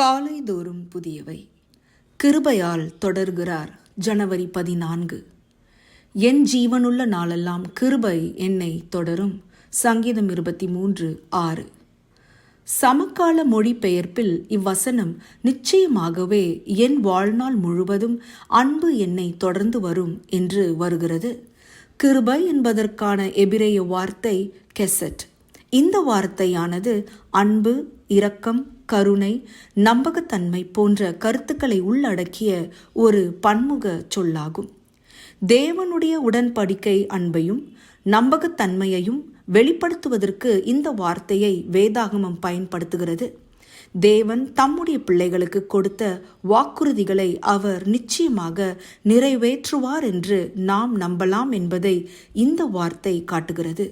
காலை தோறும் புதியவை. கிருபையால் தொடர்கிறார் ஜனவரி பதினான்கு. என் ஜீவனுள்ள நாளெல்லாம் கிருபை என்னை தொடரும். சங்கீதம் இருபத்தி மூன்று ஆறு. சமகால மொழிபெயர்ப்பில் இவ்வசனம் நிச்சயமாகவே என் வாழ்நாள் முழுவதும் அன்பு என்னை தொடர்ந்து வரும் என்று வருகிறது. கிருபை என்பதற்கான எபிரேய வார்த்தை கெசட். இந்த வார்த்தையானது அன்பு இரக்கம் கருணை நம்பகத்தன்மை போன்ற கருத்துக்களை உள்ளடக்கிய ஒரு பன்முக சொல்லாகும். தேவனுடைய உடன்படிக்கை அன்பையும் நம்பகத்தன்மையையும் வெளிப்படுத்துவதற்கு இந்த வார்த்தையை வேதாகமம் பயன்படுத்துகிறது. தேவன் தம்முடைய பிள்ளைகளுக்கு கொடுத்த வாக்குறுதிகளை அவர் நிச்சயமாக நிறைவேற்றுவார் என்று நாம் நம்பலாம் என்பதை இந்த வார்த்தை காட்டுகிறது.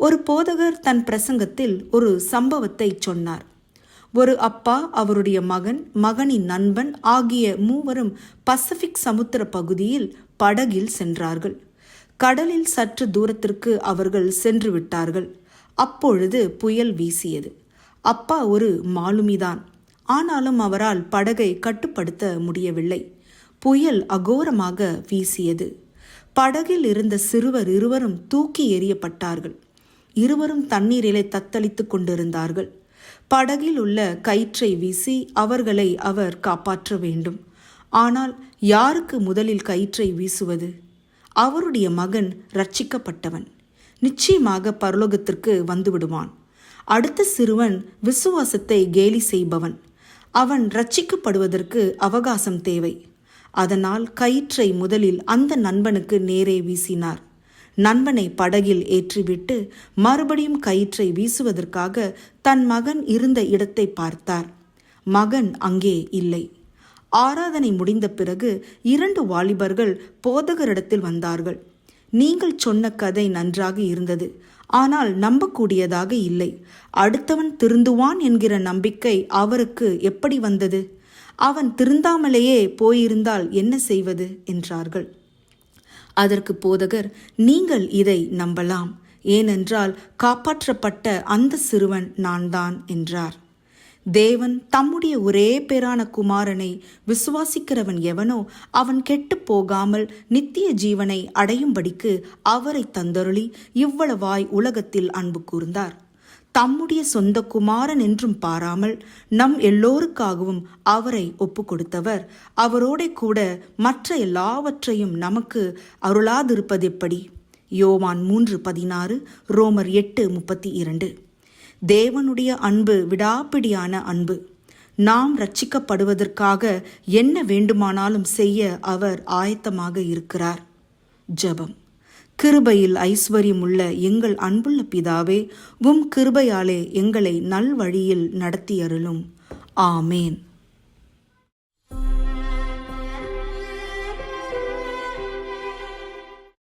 ஒரு போதகர் தன் பிரசங்கத்தில் ஒரு சம்பவத்தை சொன்னார். ஒரு அப்பா அவருடைய மகன் மகனின் நண்பன் ஆகிய மூவரும் பசிபிக் சமுத்திர பகுதியில் படகில் சென்றார்கள். கடலில் சற்று தூரத்திற்கு அவர்கள் சென்று விட்டார்கள். அப்பொழுது புயல் வீசியது. அப்பா ஒரு மாலுமிதான். ஆனாலும் அவரால் படகை கட்டுப்படுத்த முடியவில்லை. புயல் அகோரமாக வீசியது. படகில் இருந்த சிறுவர் இருவரும் தூக்கி எறியப்பட்டார்கள். இருவரும் தண்ணீரிலே தத்தளித்துக் கொண்டிருந்தார்கள். படகில் உள்ள கயிற்றை வீசி அவர்களை அவர் காப்பாற்ற வேண்டும். ஆனால் யாருக்கு முதலில் கயிற்றை வீசுவது? அவருடைய மகன் ரட்சிக்கப்பட்டவன் நிச்சயமாக பரலோகத்திற்கு வந்துவிடுவான். அடுத்த சிறுவன் விசுவாசத்தை கேலி செய்பவன். அவன் ரட்சிக்கப்படுவதற்கு அவகாசம் தேவை. அதனால் கயிற்றை முதலில் அந்த நண்பனுக்கு நேரே வீசினார். நண்பனை படகில் ஏற்றிவிட்டு மறுபடியும் கயிற்றை வீசுவதற்காக தன் மகன் இருந்த இடத்தை பார்த்தார். மகன் அங்கே இல்லை. ஆராதனை முடிந்த பிறகு இரண்டு வாலிபர்கள் போதகரிடத்தில் வந்தார்கள். நீங்கள் சொன்ன கதை நன்றாக இருந்தது. ஆனால் நம்பக்கூடியதாக இல்லை. அடுத்தவன் திருந்துவான் என்கிற நம்பிக்கை அவருக்கு எப்படி வந்தது? அவன் திருந்தாமலேயே போயிருந்தால் என்ன செய்வது? என்றார்கள். அதற்கு போதகர் நீங்கள் இதை நம்பலாம். ஏனென்றால் காப்பாற்றப்பட்ட அந்த சிறுவன் நான் தான் என்றார். தேவன் தம்முடைய ஒரே பேரான குமாரனை விசுவாசிக்கிறவன் எவனோ அவன் கெட்டு போகாமல் நித்திய ஜீவனை அடையும்படிக்கு அவரை தந்தருளி இவ்வளவாய் உலகத்தில் அன்பு கூர்ந்தார். தம்முடைய சொந்த குமாரன் என்றும் பாராமல் நம் எல்லோருக்காகவும் அவரை ஒப்பு கொடுத்தவர் அவரோட கூட மற்ற எல்லாவற்றையும் நமக்கு அருளாதிருப்பதெப்படி யோவான் மூன்று பதினாறு ரோமர் எட்டு முப்பத்தி இரண்டு தேவனுடைய அன்பு விடாப்பிடியான அன்பு. நாம் ரட்சிக்கப்படுவதற்காக என்ன வேண்டுமானாலும் செய்ய அவர் ஆயத்தமாக இருக்கிறார். ஜெபம். கிருபையில் ஐஸ்வர்யம் உள்ள எங்கள் அன்புள்ள பிதாவே உம் கிருபையாலே எங்களை நல்வழியில் நடத்தியருளும். ஆமேன்.